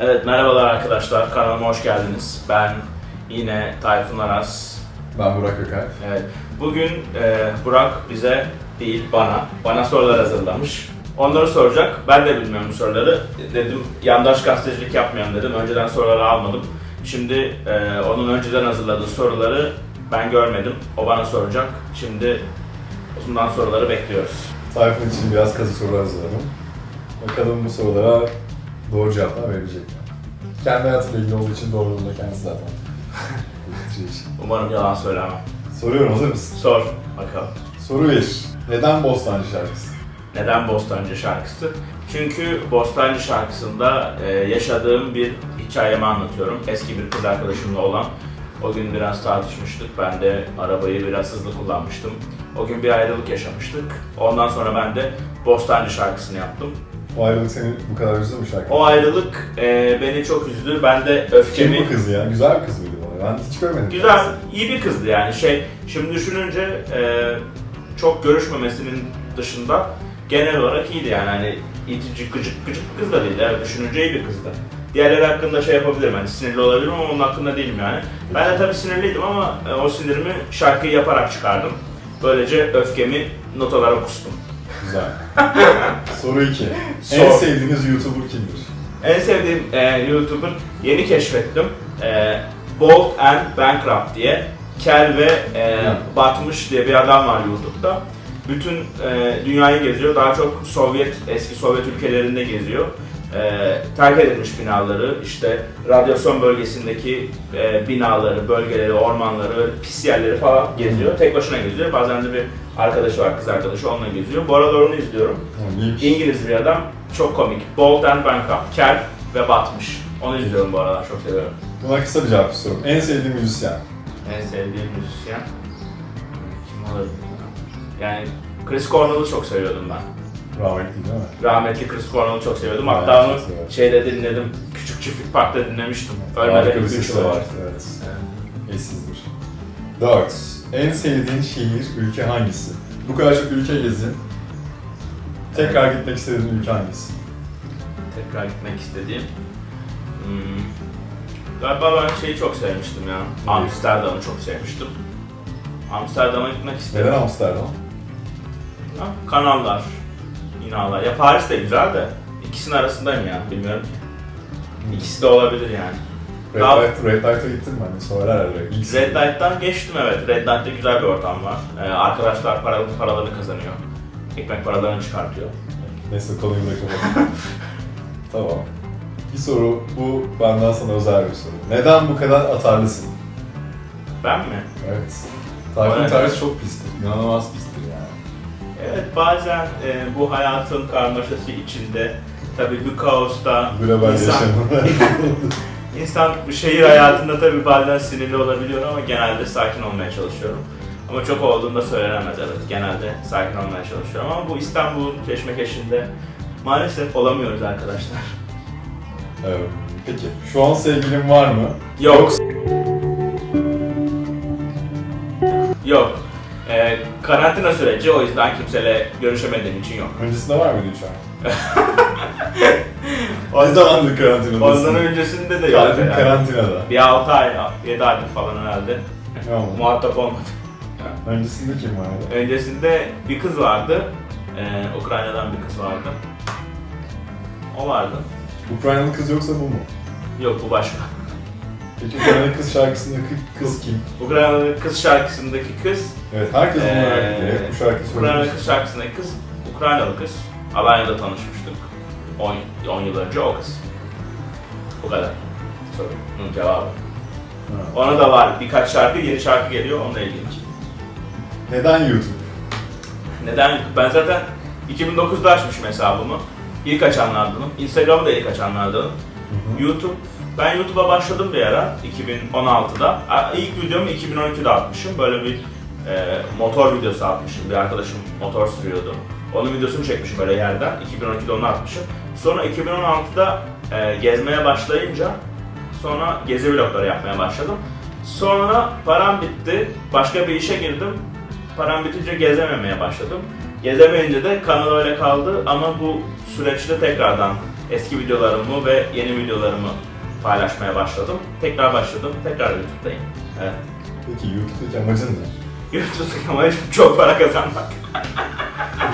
Evet merhabalar arkadaşlar kanalıma hoş geldiniz. Ben yine Tayfun Aras. Ben Burak Ökay. Evet, bugün e, Burak bize değil bana, bana sorular hazırlamış. Onları soracak. Ben de bilmiyorum bu soruları. Dedim yandaş gazetecilik yapmayalım dedim. Önceden soruları almadım. Şimdi e, onun önceden hazırladığı soruları ben görmedim. O bana soracak. Şimdi ondan soruları bekliyoruz. Tayfun için biraz kazı sorular hazırladım. Bakalım bu sorulara doğru cevaplar verecek mi? Kendi hayatıyla ilgili olduğu için doğruluğunu da kendisi zaten. belirtecek. Umarım yalan söylemem. Soruyorum hazır mısın? Sor bakalım. Soru 1. Neden Bostancı şarkısı? Neden Bostancı şarkısı? Çünkü Bostancı şarkısında e, yaşadığım bir hikayemi anlatıyorum. Eski bir kız arkadaşımla olan. O gün biraz tartışmıştık. Ben de arabayı biraz hızlı kullanmıştım. O gün bir ayrılık yaşamıştık. Ondan sonra ben de Bostancı şarkısını yaptım. O ayrılık seni bu kadar üzdü mü şarkı? O ayrılık e, beni çok üzdü. Ben de Kim öfkemi... bu kız ya? Güzel bir kız mıydı bu? Ben hiç görmedim. Güzel, iyi bir kızdı yani. Şey, şimdi düşününce e, çok görüşmemesinin dışında genel olarak iyiydi yani. Hani itici, gıcık, gıcık bir kız da değildi. Evet, düşününce iyi bir kızdı. Diğerleri hakkında şey yapabilirim hani sinirli olabilirim ama onun hakkında değilim yani. Ben de tabii sinirliydim ama e, o sinirimi şarkıyı yaparak çıkardım. Böylece öfkemi notalara kustum. Güzel. Soru 2. Sor. En sevdiğiniz YouTuber kimdir? En sevdiğim e, YouTuber yeni keşfettim. E, Bold and Bankrupt diye. Kel ve e, batmış diye bir adam var YouTube'da. Bütün e, dünyayı geziyor. Daha çok Sovyet, eski Sovyet ülkelerinde geziyor. E, terk edilmiş binaları, işte radyasyon bölgesindeki e, binaları, bölgeleri, ormanları, pis yerleri falan geziyor. Tek başına geziyor. Bazen de bir arkadaşı var, kız arkadaşı onunla geziyor. Bu aralar onu izliyorum. İngiliz bir adam. Çok komik. Bold and Bankrupt. Kel ve batmış. Onu izliyorum bu aralar. Çok seviyorum. Buna kısa bir cevap istiyorum. En sevdiğin müzisyen? En sevdiğim müzisyen. Kim olabilir? Yani Chris Cornell'ı çok seviyordum ben. Rahmetli değil mi? Rahmetli Chris Cornell'ı çok seviyordum. Evet, Hatta onu çok severim. şeyde dinledim. Küçük Çiftlik Park'ta dinlemiştim. Ölmeden bir üçü var. Evet. Evet. Eşsizdir. 4. En sevdiğin şehir, ülke hangisi? Bu kadar çok ülke gezdin. Tekrar gitmek istediğin ülke hangisi? Tekrar gitmek istediğim. Hmm. Galiba ben şeyi çok sevmiştim ya. Amsterdam'ı çok sevmiştim. Amsterdam'a gitmek istedim. Neden Amsterdam? Ha, Kanallar, binalar. Ya Paris de güzel de ikisinin arasındayım ya. Bilmiyorum ki. İkisi de olabilir yani. Red Daha- Light, Red Light'a gittin mi? Hani söyler herhalde. Red Light'tan geçtim evet. Red Light'te güzel bir ortam var. Ee, arkadaşlar paralı paralarını kazanıyor. Ekmek paralarını çıkartıyor. Neyse konuyu kapatalım. tamam. Bir soru, bu benden sana özel bir soru. Neden bu kadar atarlısın? Ben mi? Evet. Tayfun tarzı çok pistir. İnanılmaz pistir yani. Evet bazen e, bu hayatın karmaşası içinde tabii bu kaosta Global insan, insan şehir hayatında tabii bazen sinirli olabiliyor ama genelde sakin olmaya çalışıyorum. Ama çok olduğunda söylenemez evet. Genelde sakin olmaya çalışıyorum ama bu İstanbul'un keşmekeşinde maalesef olamıyoruz arkadaşlar. Evet. Peki, şu an sevgilin var mı? Yok. Yok. Ee, karantina süreci o yüzden kimseyle görüşemediğim için yok. Öncesinde var mıydı şu an? Ne zamandır karantinadasın? Ondan öncesinde de yok. Kalbin yani. karantinada. Bir 6 ay, 7 aydır falan herhalde. Ne oldu? Muhatap olmadı. Öncesinde kim vardı? Öncesinde bir kız vardı. Ee, Ukrayna'dan bir kız vardı. O vardı. Ukraynalı kız yoksa bu mu? Yok bu başka. Peki Ukraynalı kız şarkısındaki kız kim? Ukraynalı kız şarkısındaki kız, Evet, herkes bunu merak ediyor. Hep bu şarkıyı söylüyor. kız şarkısındaki kız, Ukraynalı kız. Alanya'da tanışmıştık. 10, 10 yıl önce o kız. Bu kadar. Sorunun cevabı. Ona da var birkaç şarkı, yeni şarkı geliyor, onunla ilginç. Neden YouTube? Neden? Ben zaten 2009'da açmışım hesabımı. İlk açanlardanım. Instagram'ı da ilk açanlardanım. YouTube, ben YouTube'a başladım bir ara 2016'da. Aa, İlk videomu 2012'de atmışım. Böyle bir e, motor videosu atmışım. Bir arkadaşım motor sürüyordu. Onun videosunu çekmişim böyle yerden. 2012'de onu atmışım. Sonra 2016'da e, gezmeye başlayınca sonra gezi vlogları yapmaya başladım. Sonra param bitti. Başka bir işe girdim. Param bitince gezememeye başladım. Gezemeyince de kanal öyle kaldı ama bu süreçte tekrardan eski videolarımı ve yeni videolarımı paylaşmaya başladım. Tekrar başladım. Tekrar YouTube'dayım. Evet. Peki YouTube'daki amacın ne? YouTube'daki amacım çok para kazanmak.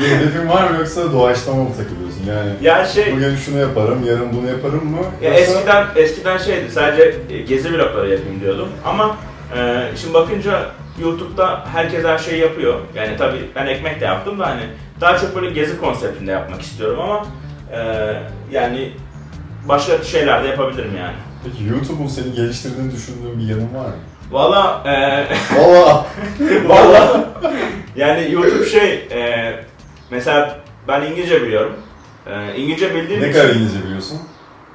Bir hedefin var mı yoksa doğaçlama mı takılıyorsun? Yani Yani şey, bugün şunu yaparım, yarın bunu yaparım mı? Ya Yoksa- eskiden eskiden şeydi sadece gezi vlogları yapayım diyordum ama e, şimdi bakınca YouTube'da herkes her şeyi yapıyor. Yani tabii ben ekmek de yaptım da hani daha çok böyle gezi konseptinde yapmak istiyorum ama e, yani başka şeyler de yapabilirim yani. Peki YouTube'un seni geliştirdiğini düşündüğün bir yanın var mı? Valla e, Valla! valla yani YouTube şey e, mesela ben İngilizce biliyorum. E, İngilizce bildiğim ne için kadar İngilizce biliyorsun?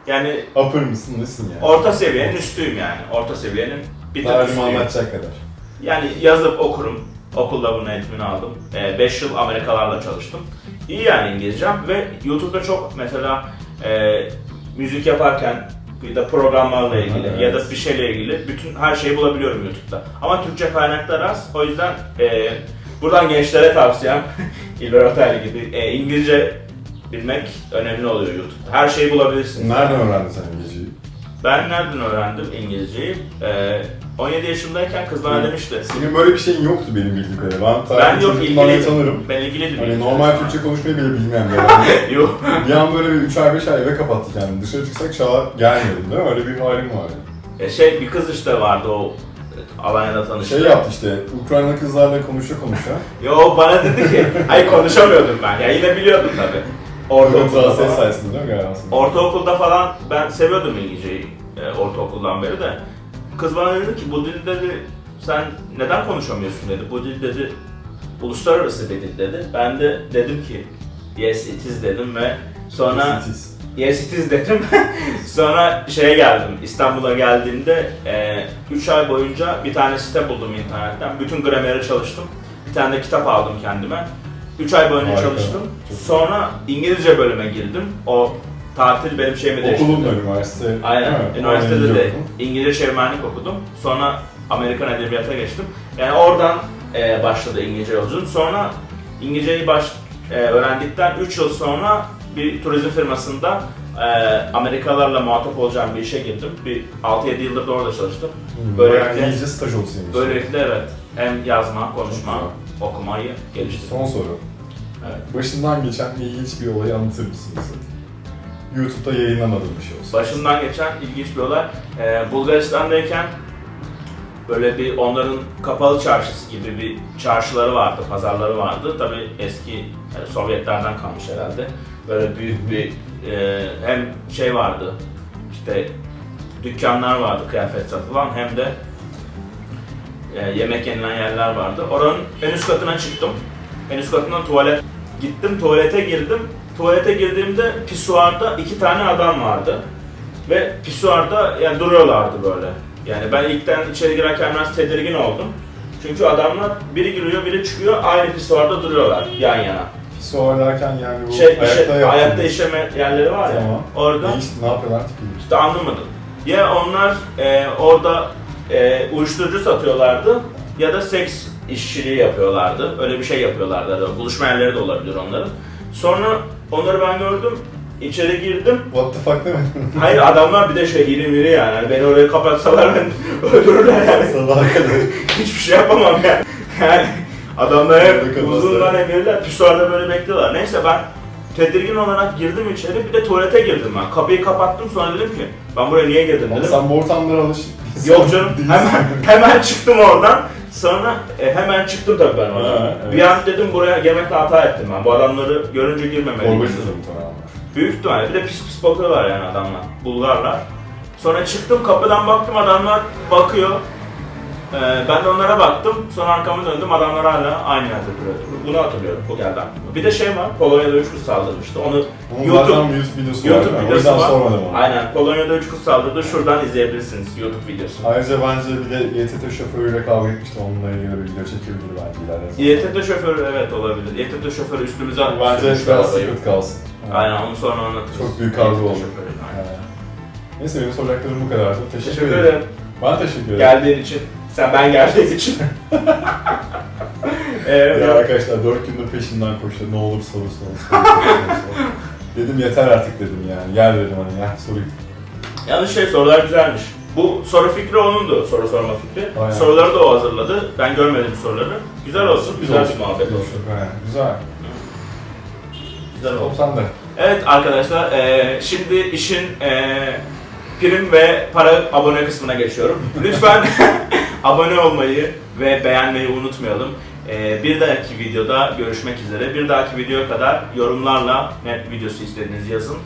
yani Upper mısın, nesin yani? orta seviyenin üstüyüm yani. Orta seviyenin bir tık Daha üstüyüm. anlatacak kadar. Yani yazıp okurum. Okulda bunun eğitimini aldım. 5 yıl Amerikalarla çalıştım. İyi yani İngilizcem ve YouTube'da çok mesela e, müzik yaparken bir de programlarla ilgili Evet. ya da bir şeyle ilgili bütün her şeyi bulabiliyorum YouTube'da. Ama Türkçe kaynaklar az. O yüzden e, buradan gençlere tavsiyem İlber Ortaylı gibi e, İngilizce bilmek önemli oluyor YouTube'da. Her şeyi bulabilirsin. Nereden öğrendin sen İngilizceyi? Ben nereden öğrendim İngilizceyi? E, 17 yaşındayken kız bana demişti. Senin böyle bir şeyin yoktu benim bildiğim kadarıyla. Ben, Ben yok ilgiliydim. tanırım. Ben ilgiliydim. Hani normal Türkçe konuşmayı bile bilmeyen bir adam. Yok. bir an böyle bir 3 ay 5 ay eve kapattı kendini. Dışarı çıksak çağa gelmiyordum değil mi? Öyle bir halim vardı. E şey bir kız işte vardı o Alanya'da tanıştı. Şey yaptı işte, Ukrayna kızlarla konuşa konuşa. Yo bana dedi ki, hayır konuşamıyordum ben. Ya yine biliyordum tabii. Ortaokulda falan. sayesinde değil mi galiba? Ortaokulda falan ben seviyordum İngilizceyi e, ortaokuldan beri de. Kız bana dedi ki bu dil dedi sen neden konuşamıyorsun dedi. Bu dil dedi uluslararası bir dil dedi. Ben de dedim ki yes it is dedim ve sonra Sitis. Yes it is dedim. Sonra şeye geldim. İstanbul'a geldiğimde 3 ay boyunca bir tane site buldum internetten. Bütün grameri çalıştım. Bir tane de kitap aldım kendime. 3 ay boyunca Harika. çalıştım. Sonra İngilizce bölüme girdim. O tatil benim şeyimi değiştirdi. Okulun da üniversite. Aynen. mi? Üniversitede de. İngilizce çevirmenlik okudum. Sonra Amerikan edebiyata geçtim. Yani oradan e, başladı İngilizce yolculuğum. Sonra İngilizceyi baş e, öğrendikten 3 yıl sonra bir turizm firmasında e, Amerikalılarla muhatap olacağım bir işe girdim. Bir 6-7 yıldır da orada çalıştım. Hmm, Böylelikle- İngilizce staj için. Böylelikle evet hem yazma, konuşma, okumayı geliştirdim. Son soru. Evet. Başından geçen ilginç bir olayı anlatır mısın? YouTube'da yayınlamadığın bir şey olsun. Başımdan geçen ilginç bir olay. Ee, Bulgaristan'dayken böyle bir onların kapalı çarşısı gibi bir çarşıları vardı, pazarları vardı. Tabii eski yani Sovyetlerden kalmış herhalde. Böyle büyük bir e, hem şey vardı, işte dükkanlar vardı kıyafet satılan hem de e, yemek yenilen yerler vardı. Oranın en üst katına çıktım. En üst katından tuvalet gittim, tuvalete girdim. Tuvalete girdiğimde pisuarda iki tane adam vardı. Ve pisuarda yani duruyorlardı böyle. Yani ben ilkten içeri girerken biraz tedirgin oldum. Çünkü adamlar biri giriyor, biri çıkıyor, aynı pisuarda duruyorlar yan yana. Pisuar derken yani bu Şey, ayakta işe, ayakta işeme yerleri var ya, Tamam. orada Ne, iş- ne yapıyorlar işte anlamadım. Ya onlar e, orada e, uyuşturucu satıyorlardı ya da seks işçiliği yapıyorlardı. Öyle bir şey yapıyorlardı. Buluşma yerleri de olabilir onların. Sonra onları ben gördüm. içeri girdim. What the fuck değil mi? Hayır adamlar bir de şey iri miri yani. Hani Beni oraya kapatsalar ben öldürürler yani. Sabaha kadar. Hiçbir şey yapamam yani. Yani adamlar hep uzundan emirler. Pisuarda böyle bekliyorlar. Neyse ben tedirgin olarak girdim içeri. Bir de tuvalete girdim ben. Kapıyı kapattım sonra dedim ki ben buraya niye girdim Ama dedim. sen bu ortamlara alış. Yok canım hemen, hemen çıktım oradan. Sonra e, hemen çıktım tabii ben oradan. Ha, evet. Bir an dedim buraya girmekle hata ettim ben. Bu adamları görünce girmemeliyim. Var. Büyük ihtimalle. Bir de pis pis bakıyorlar yani adamlar. Bulgarlar. Sonra çıktım kapıdan baktım adamlar bakıyor. Ee, ben de onlara baktım. Sonra arkamı döndüm adamlar hala aynı yerde duruyordu. Bunu hatırlıyorum. Bu geldi aklıma. Bir de şey var. Polonya'da üç kız saldırmıştı. Onu Bunun YouTube- bir videosu YouTube var. Videosu var. sormadım onu. Aynen. Polonya'da üç kız saldırdı. Şuradan izleyebilirsiniz YouTube videosunu. Ayrıca bence bir de YTT şoförüyle kavga etmişti. Onunla ilgili bir video çekebilir belki ileride. YTT şoförü evet olabilir. YTT şoförü üstümüze Bence sürmüştü biraz secret kalsın. Aynen onu sonra anlatırız. Çok büyük kavga YTT oldu. şoförü, aynen. Yani. Neyse benim soracaklarım bu kadardı. Teşekkür, Teşekkür ederim. ederim. Ben teşekkür ederim. Geldiğin için. Sen ben geldiğin için. evet. Ya arkadaşlar 4 gündür peşinden koştu. Ne olur soru soru soru soru soru. Dedim yeter artık dedim yani. Gel dedim hani ya sorayım. Yalnız şey sorular güzelmiş. Bu soru fikri onundu, soru sorma fikri. Aynen. Soruları da o hazırladı. Ben görmedim soruları. Güzel olsun, güzel bir muhabbet olsun. Güzel. Güzel olsun. Top sende. Evet arkadaşlar, eee, şimdi işin eee, prim ve para abone kısmına geçiyorum. Lütfen abone olmayı ve beğenmeyi unutmayalım. Eee, bir dahaki videoda görüşmek üzere. Bir dahaki videoya kadar yorumlarla ne videosu istediğinizi yazın.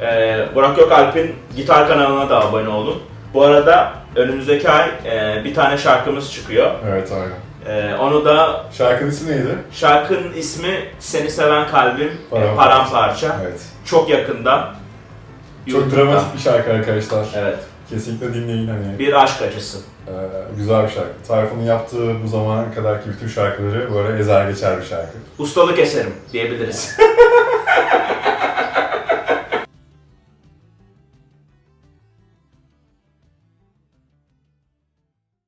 Eee Burak Gökalp'in gitar kanalına da abone olun. Bu arada önümüzdeki ay eee, bir tane şarkımız çıkıyor. Evet aynen. Eee, onu da Şarkının ismi neydi? şarkının ismi Seni Seven Kalbim Paramparça. Paramparça. Evet. Çok yakında. Çok YouTube'da. dramatik bir şarkı arkadaşlar. Evet. Kesinlikle dinleyin hani. Bir aşk acısı. Ee, güzel bir şarkı. Tayfun'un yaptığı bu zamana kadarki bütün şarkıları böyle ezer geçer bir şarkı. Ustalık eserim diyebiliriz.